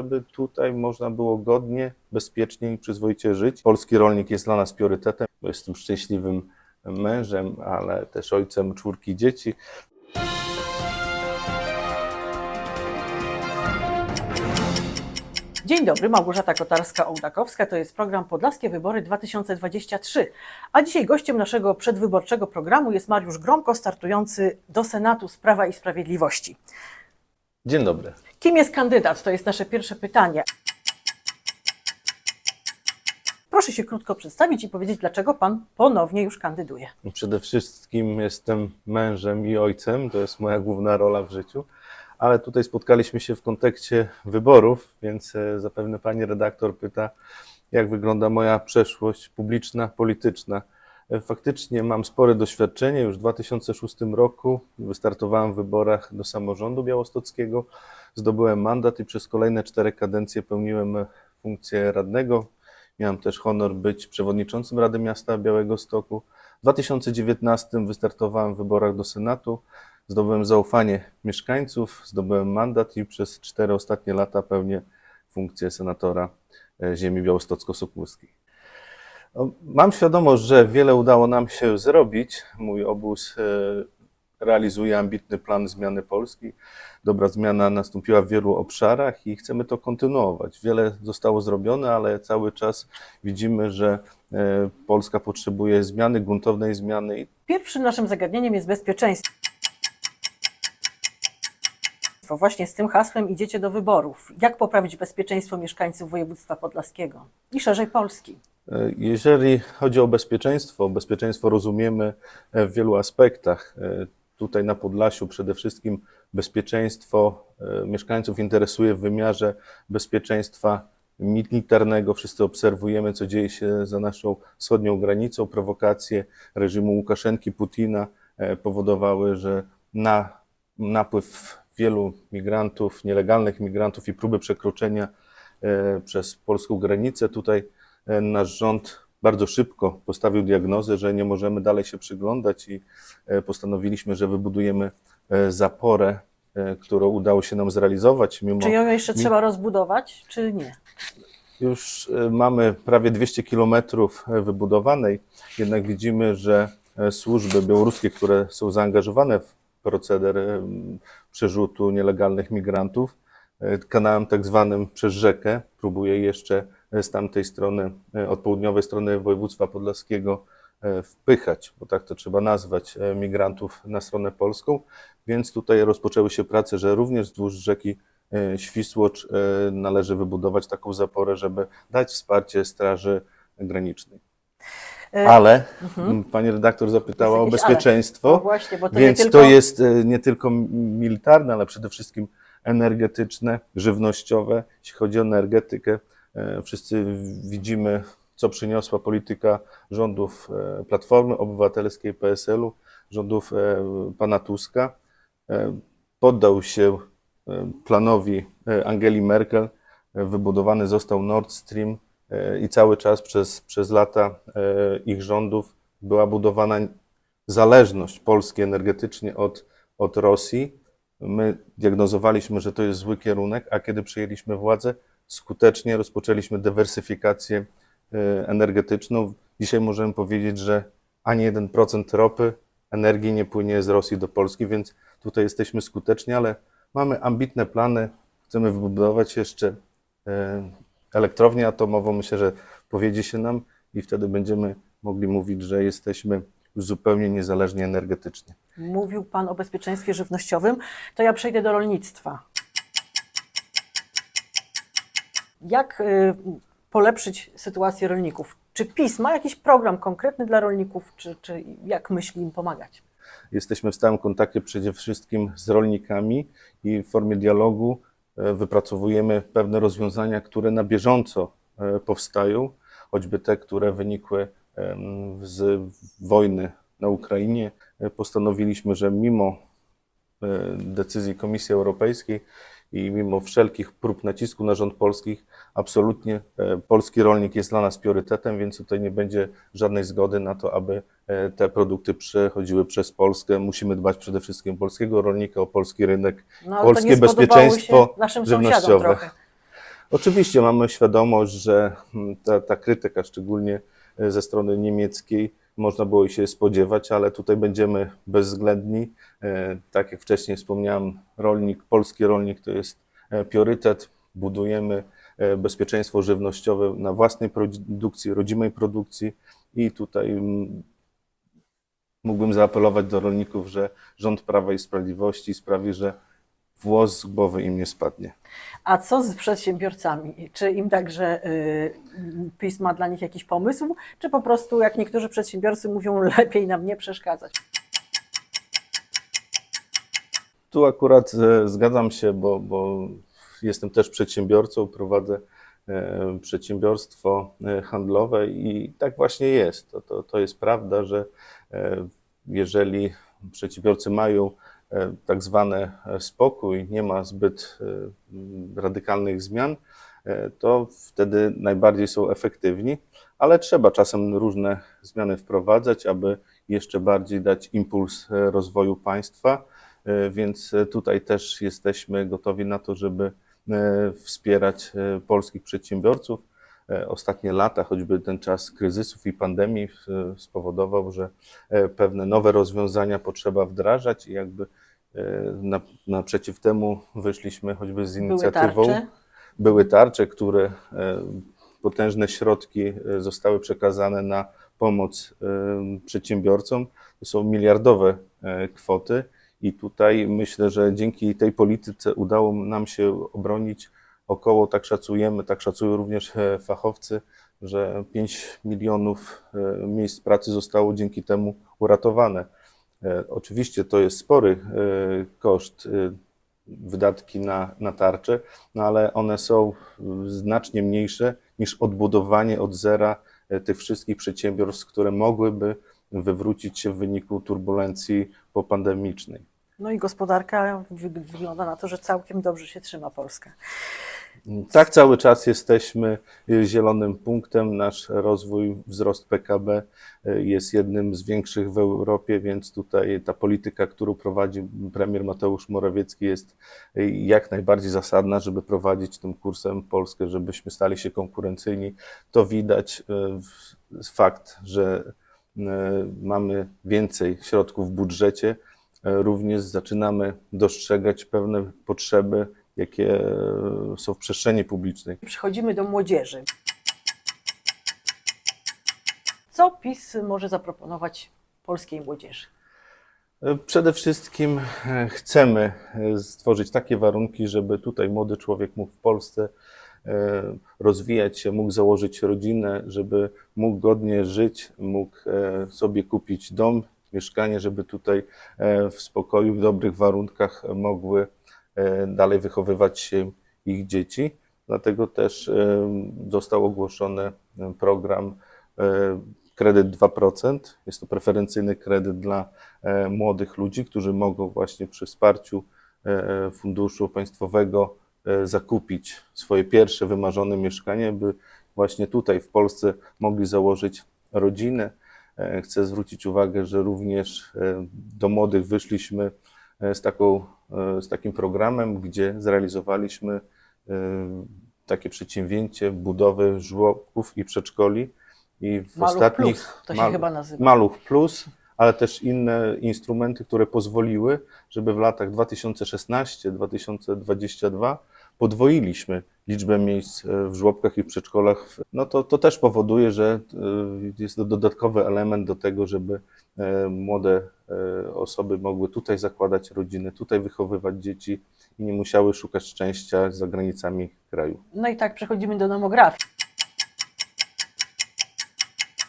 żeby tutaj można było godnie, bezpiecznie i przyzwoicie żyć. Polski rolnik jest dla nas priorytetem. Jestem szczęśliwym mężem, ale też ojcem czwórki dzieci. Dzień dobry, Małgorzata Kotarska-Ołdakowska. To jest program Podlaskie Wybory 2023. A dzisiaj gościem naszego przedwyborczego programu jest Mariusz Gromko, startujący do Senatu z Prawa i Sprawiedliwości. Dzień dobry. Kim jest kandydat? To jest nasze pierwsze pytanie. Proszę się krótko przedstawić i powiedzieć, dlaczego pan ponownie już kandyduje. Przede wszystkim jestem mężem i ojcem, to jest moja główna rola w życiu, ale tutaj spotkaliśmy się w kontekście wyborów, więc e, zapewne pani redaktor pyta, jak wygląda moja przeszłość publiczna, polityczna. Faktycznie mam spore doświadczenie. Już w 2006 roku wystartowałem w wyborach do samorządu białostockiego, zdobyłem mandat i przez kolejne cztery kadencje pełniłem funkcję radnego. Miałem też honor być przewodniczącym Rady Miasta Białegostoku. W 2019 wystartowałem w wyborach do Senatu, zdobyłem zaufanie mieszkańców, zdobyłem mandat i przez cztery ostatnie lata pełnię funkcję senatora e, ziemi białostocko-sokółskiej. No, Mam świadomość, że wiele udało nam się zrobić. Mój obóz e, realizuje ambitny plan zmiany Polski. Dobra zmiana nastąpiła w wielu obszarach i chcemy to kontynuować. Wiele zostało zrobione, ale cały czas widzimy, że e, Polska potrzebuje zmiany, gruntownej zmiany Pierwszym naszym zagadnieniem jest bezpieczeństwo. Właśnie z tym hasłem idziecie do wyborów. Jak poprawić bezpieczeństwo mieszkańców województwa podlaskiego i szerzej Polski? E, Jeżeli chodzi o bezpieczeństwo, bezpieczeństwo rozumiemy e, w wielu aspektach. E, Tutaj na Podlasiu przede wszystkim bezpieczeństwo mieszkańców interesuje w wymiarze bezpieczeństwa militarnego. Wszyscy obserwujemy, co dzieje się za naszą wschodnią granicą. Prowokacje reżimu Łukaszenki, Putina powodowały, że na napływ wielu migrantów, nielegalnych migrantów i próby przekroczenia przez polską granicę. Tutaj nasz rząd bardzo szybko postawił diagnozę, że nie możemy dalej się przyglądać i e, postanowiliśmy, że wybudujemy e, zaporę, e, którą udało się nam zrealizować. Mimo Czy ją jeszcze trzeba rozbudować, czy nie? już e, mamy prawie 200 kilometrów e, wybudowanej, jednak widzimy, że e, służby białoruskie, które są zaangażowane w proceder e, przerzutu nielegalnych migrantów, e, kanałem tak zwanym przez rzekę, próbuje jeszcze e, z tamtej strony, e, od południowej strony województwa podlaskiego e, wpychać, bo tak to trzeba nazwać, e, migrantów na stronę polską, więc tutaj rozpoczęły się prace, że również wzdłuż rzeki Świsłocz należy wybudować taką zaporę, żeby dać wsparcie Straży Granicznej. Ale m, pani redaktor zapytała o bezpieczeństwo. No właśnie, bo to Więc tylko... to jest nie tylko militarne, ale przede wszystkim energetyczne, żywnościowe. Jeśli chodzi o energetykę, wszyscy widzimy, co przyniosła polityka rządów e, Platformy Obywatelskiej, PSL-u, rządów e, pana Tuska. E, Poddał się e, planowi e, Angeli Merkel, e, wybudowany został Nord Stream e, i cały czas przez, przez lata e, ich rządów była budowana zależność Polski energetycznie od, od Rosji. My diagnozowaliśmy, że to jest zły kierunek, a kiedy przejęliśmy władzę, skutecznie rozpoczęliśmy dywersyfikację e, energetyczną. Dzisiaj możemy powiedzieć, że ani 1% ropy, energii nie płynie z Rosji do Polski, więc tutaj jesteśmy skuteczni, ale mamy ambitne plany. Chcemy wybudować jeszcze e, elektrownię atomową. Myślę, że powiedzie się nam i wtedy będziemy mogli mówić, że jesteśmy zupełnie niezależni energetycznie. Mówił Pan o bezpieczeństwie żywnościowym, to ja przejdę do rolnictwa. Jak y, polepszyć sytuację rolników? Czy PiS ma jakiś program konkretny dla rolników, czy, czy jak myśli im pomagać? Jesteśmy w stałym kontakcie przede wszystkim z rolnikami i w formie dialogu e, wypracowujemy pewne rozwiązania, które na bieżąco e, powstają, choćby te, które wynikły z wojny na Ukrainie. E, Postanowiliśmy, że mimo decyzji Komisji Europejskiej i mimo wszelkich prób nacisku na rząd polskich, absolutnie e, polski rolnik jest dla nas priorytetem, więc tutaj nie będzie żadnej zgody na to, aby e, te produkty przechodziły przez Polskę. Musimy dbać przede wszystkim o polskiego rolnika, o polski rynek, No, polskie bezpieczeństwo się naszym sąsiadom żywnościowe. trochę. Oczywiście mamy świadomość, że mm, ta, ta krytyka, szczególnie e, ze strony niemieckiej, można było się spodziewać, ale tutaj będziemy bezwzględni. E, Tak jak wcześniej wspomniałem, rolnik, polski rolnik to jest e, priorytet. Budujemy e, bezpieczeństwo żywnościowe na własnej produkcji, rodzimej produkcji i tutaj mm, mógłbym zaapelować do rolników, że rząd Prawa i Sprawiedliwości sprawi, że włos z głowy im nie spadnie. A co z przedsiębiorcami? Czy im także y, PiS ma dla nich jakiś pomysł, czy po prostu, jak niektórzy przedsiębiorcy mówią, lepiej nam nie przeszkadzać? Tu akurat e, zgadzam się, bo, bo jestem też przedsiębiorcą, prowadzę e, przedsiębiorstwo e, handlowe i tak właśnie jest. To, to, to jest prawda, że e, jeżeli przedsiębiorcy mają tak zwany e, spokój, nie ma zbyt e, radykalnych zmian, e, to wtedy najbardziej są efektywni, ale trzeba czasem różne zmiany wprowadzać, aby jeszcze bardziej dać impuls e, rozwoju państwa. E, Więc e, tutaj też jesteśmy gotowi na to, żeby e, wspierać e, polskich przedsiębiorców. E, Ostatnie lata, choćby ten czas kryzysów i pandemii spowodował, że e, pewne nowe rozwiązania potrzeba wdrażać i jakby e, na, naprzeciw temu wyszliśmy choćby z Były inicjatywą. tarcze? Były tarcze, które potężne środki zostały przekazane na pomoc przedsiębiorcom. To są miliardowe kwoty i tutaj myślę, że dzięki tej polityce udało nam się obronić około, tak szacujemy, tak szacują również e, fachowcy, że 5 milionów e, miejsc pracy zostało dzięki temu uratowane. E, Oczywiście to jest spory koszt, wydatki na, na tarcze, no ale one są znacznie mniejsze niż odbudowanie od zera tych wszystkich przedsiębiorstw, które mogłyby wywrócić się w wyniku turbulencji popandemicznej. No i gospodarka wy- wygląda na to, że całkiem dobrze się trzyma Polska. Tak, cały czas jesteśmy y, zielonym punktem. Nasz rozwój, wzrost PKB y, jest jednym z większych w Europie, więc tutaj ta polityka, którą prowadzi premier Mateusz Morawiecki, jest y, jak najbardziej zasadna, żeby prowadzić tym kursem Polskę, żebyśmy stali się konkurencyjni. To widać fakt, że mamy więcej środków w budżecie. Również zaczynamy dostrzegać pewne potrzeby, jakie są w przestrzeni publicznej. Przechodzimy do młodzieży. Co PiS może zaproponować polskiej młodzieży? Przede wszystkim chcemy stworzyć takie warunki, żeby tutaj młody człowiek mógł w Polsce e, rozwijać się, mógł założyć rodzinę, żeby mógł godnie żyć, mógł e, sobie kupić dom, mieszkanie, żeby tutaj e, w spokoju, w dobrych warunkach mogły dalej wychowywać się ich dzieci. Dlatego też e, został ogłoszony e, program e, kredyt 2%. Jest to preferencyjny kredyt dla e, młodych ludzi, którzy mogą właśnie przy wsparciu e, funduszu państwowego e, zakupić swoje pierwsze wymarzone mieszkanie, by właśnie tutaj w Polsce mogli założyć rodzinę. E, Chcę zwrócić uwagę, że również e, do młodych wyszliśmy e, z, taką, e, z takim programem, gdzie zrealizowaliśmy e, takie przedsięwzięcie budowy żłobków i przedszkoli. I w Maluch ostatnich Plus to się Mal- chyba nazywa. Maluch Plus, ale też inne instrumenty, które pozwoliły, żeby w latach 2016-2022 podwoiliśmy liczbę miejsc e, w żłobkach i w przedszkolach. No to, to też powoduje, że e, jest to dodatkowy element do tego, żeby e, młode osoby mogły tutaj zakładać rodziny, tutaj wychowywać dzieci i nie musiały szukać szczęścia za granicami kraju. No i tak przechodzimy do demografii.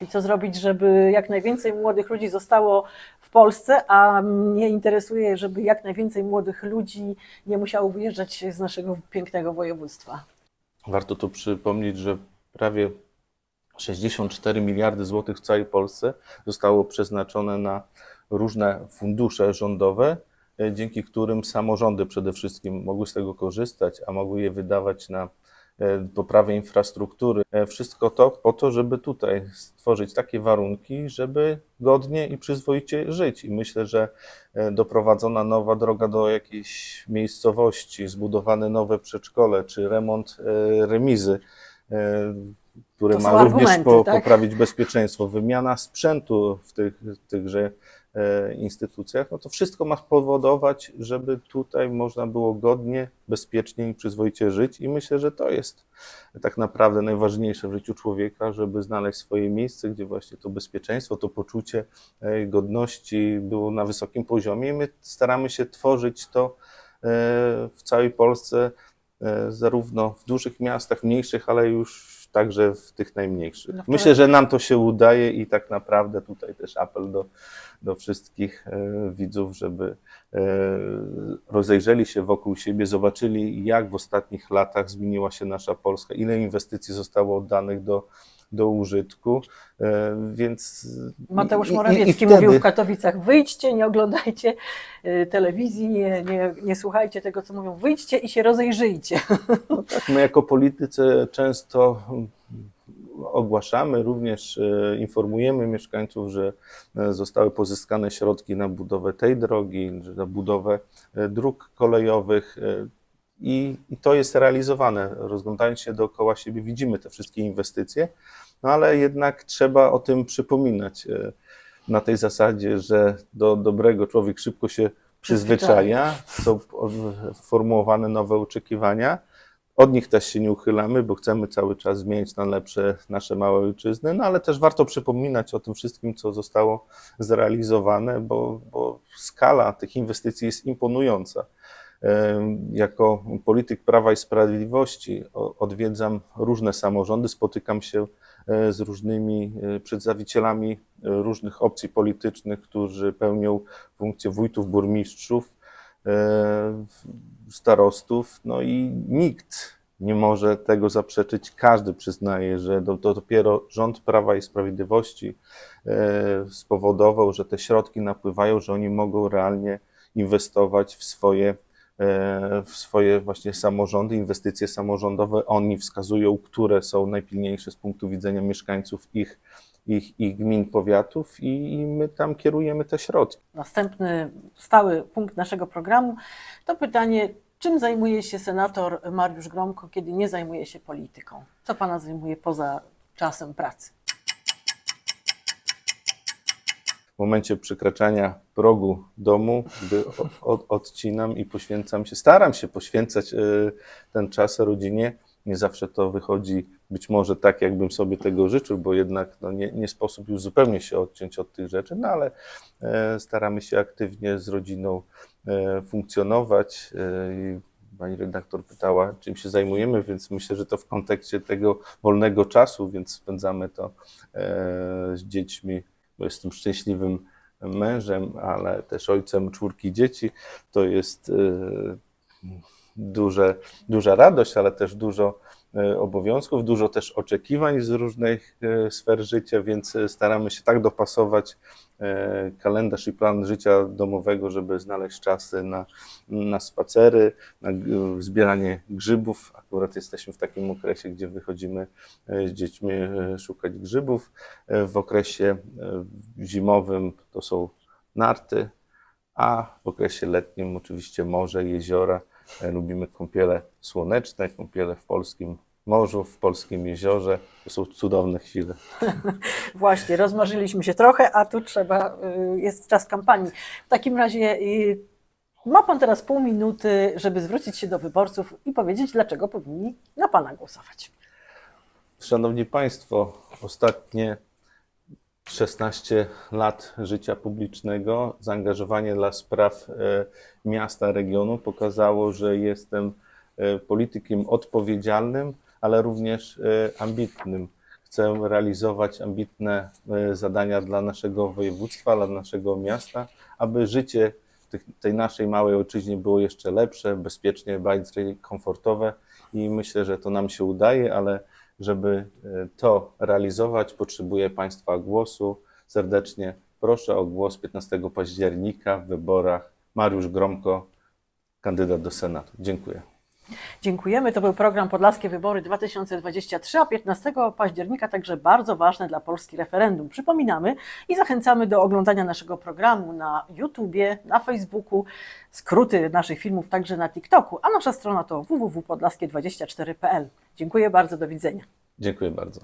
I co zrobić, żeby jak najwięcej młodych ludzi zostało Polsce, a mnie interesuje, żeby jak najwięcej młodych ludzi nie musiało wyjeżdżać z naszego pięknego województwa. Warto tu przypomnieć, że prawie 64 miliardy złotych w całej Polsce zostało przeznaczone na różne fundusze rządowe, e, dzięki którym samorządy przede wszystkim mogły z tego korzystać, a mogły je wydawać na poprawy infrastruktury. E, Wszystko to po to, żeby tutaj stworzyć takie warunki, żeby godnie i przyzwoicie żyć. I myślę, że e, doprowadzona nowa droga do jakiejś miejscowości, zbudowane nowe przedszkole, czy remont e, remizy, e, są ma również po, tak? poprawić bezpieczeństwo, wymiana sprzętu w tych, tychże e, instytucjach, no to wszystko ma spowodować, żeby tutaj można było godnie, bezpiecznie i przyzwoicie żyć. I myślę, że to jest tak naprawdę najważniejsze w życiu człowieka, żeby znaleźć swoje miejsce, gdzie właśnie to bezpieczeństwo, to poczucie e, godności było na wysokim poziomie. I my staramy się tworzyć to e, w całej Polsce, e, zarówno w dużych miastach, mniejszych, ale już także w tych najmniejszych. No Myślę, że nam to się udaje i tak naprawdę tutaj też apel do, do wszystkich e, widzów, żeby rozejrzeli się wokół siebie, zobaczyli, jak w ostatnich latach zmieniła się nasza Polska, ile inwestycji zostało oddanych do, do użytku, e, więc... Mateusz Morawiecki wtedy- mówił w Katowicach: wyjdźcie, nie oglądajcie y, telewizji, nie, nie, nie słuchajcie tego, co mówią, wyjdźcie i się rozejrzyjcie. Tak, my jako politycy często ogłaszamy, również e, informujemy mieszkańców, że e, zostały pozyskane środki na budowę tej drogi, na budowę e, dróg kolejowych i, i to jest realizowane. Rozglądając się dookoła siebie, widzimy te wszystkie inwestycje, no ale jednak trzeba o tym przypominać na tej zasadzie, że do dobrego człowiek szybko się przyzwyczaja, są formułowane nowe oczekiwania. Od nich też się nie uchylamy, bo chcemy cały czas zmieniać na lepsze nasze małe ojczyzny, no ale też warto przypominać o tym wszystkim, co zostało zrealizowane, bo, bo skala tych inwestycji jest imponująca. Jako polityk Prawa i Sprawiedliwości odwiedzam różne samorządy, spotykam się e, z różnymi e, przedstawicielami różnych opcji politycznych, którzy pełnią funkcje wójtów, burmistrzów, e, starostów, no i nikt nie może tego zaprzeczyć. Każdy przyznaje, że to, to dopiero rząd Prawa i Sprawiedliwości e, spowodował, że te środki napływają, że oni mogą realnie inwestować w swoje, e, w swoje właśnie samorządy, inwestycje samorządowe. Oni wskazują, które są najpilniejsze z punktu widzenia mieszkańców ich, ich, ich gmin, powiatów i, i my tam kierujemy te środki. Następny stały punkt naszego programu to pytanie, czym zajmuje się senator Mariusz Gromko, kiedy nie zajmuje się polityką? Co pana zajmuje poza czasem pracy? w momencie przekraczania progu domu, gdy o- od, odcinam i poświęcam się, staram się poświęcać y, ten czas rodzinie. Nie zawsze to wychodzi być może tak, jakbym sobie tego życzył, bo jednak no, nie, nie sposób już zupełnie się odciąć od tych rzeczy, no ale e, staramy się aktywnie z rodziną e, funkcjonować. E, Pani redaktor pytała, czym się zajmujemy, więc myślę, że to w kontekście tego wolnego czasu, więc spędzamy to e, z dziećmi bo jestem szczęśliwym mężem, ale też ojcem czwórki dzieci. To jest e, duże, duża radość, ale też dużo e, obowiązków, dużo też oczekiwań z różnych e, sfer życia, więc e, staramy się tak dopasować kalendarz i plan życia domowego, żeby znaleźć czasy na, na spacery, na zbieranie grzybów. Akurat jesteśmy w takim okresie, gdzie wychodzimy z dziećmi szukać grzybów. W okresie zimowym to są narty, a w okresie letnim oczywiście morze, jeziora. E, Lubimy kąpiele słoneczne, kąpiele w polskim morzu, w polskim jeziorze. To są cudowne chwile. Właśnie, rozmarzyliśmy się trochę, a tu trzeba, y, jest czas kampanii. W takim razie y, ma pan teraz pół minuty, żeby zwrócić się do wyborców i powiedzieć, dlaczego powinni na pana głosować. Szanowni Państwo, ostatnie 16 lat życia publicznego, zaangażowanie dla spraw e, miasta, regionu pokazało, że jestem e, politykiem odpowiedzialnym, ale również e, ambitnym. Chcę realizować ambitne zadania dla naszego województwa, dla naszego miasta, aby życie tej naszej małej ojczyźnie było jeszcze lepsze, bezpiecznie, bardziej komfortowe i myślę, że to nam się udaje, ale żeby e, to realizować, potrzebuję Państwa głosu. Serdecznie proszę o głos 15 października w wyborach. Mariusz Gromko, kandydat do Senatu. Dziękuję. Dziękujemy. To był program Podlaskie Wybory 2023, a 15 października także bardzo ważne dla Polski referendum. Przypominamy i zachęcamy do oglądania naszego programu na YouTubie, na Facebooku, skróty naszych filmów także na TikToku, a nasza strona to www.podlaskie24.pl. Dziękuję bardzo, do widzenia. Dziękuję bardzo.